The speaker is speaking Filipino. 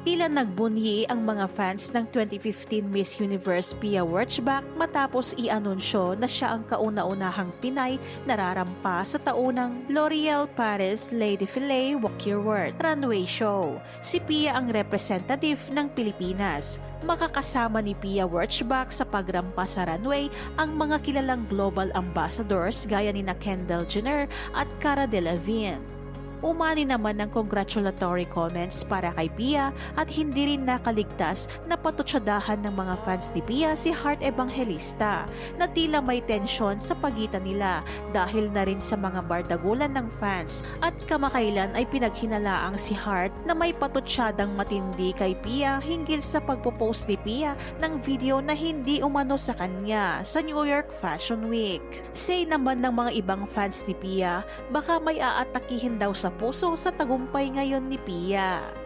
Tila nagbunyi ang mga fans ng 2015 Miss Universe Pia Wurtzbach matapos i-anunsyo na siya ang kauna-unahang Pinay nararampa sa taunang L'Oreal Paris Lady Filet Walk Your World runway show. Si Pia ang representative ng Pilipinas. Makakasama ni Pia Wurtzbach sa pagrampa sa runway ang mga kilalang global ambassadors gaya ni na Kendall Jenner at Cara Delevingne. Umani naman ng congratulatory comments para kay Pia at hindi rin nakaligtas na patutsadahan ng mga fans ni Pia si Heart Evangelista na tila may tensyon sa pagitan nila dahil na rin sa mga bardagulan ng fans at kamakailan ay pinaghinalaang si Heart na may patutsyadang matindi kay Pia hinggil sa pagpo-post ni Pia ng video na hindi umano sa kanya sa New York Fashion Week. Say naman ng mga ibang fans ni Pia, baka may aatakihin daw sa puso sa tagumpay ngayon ni Pia.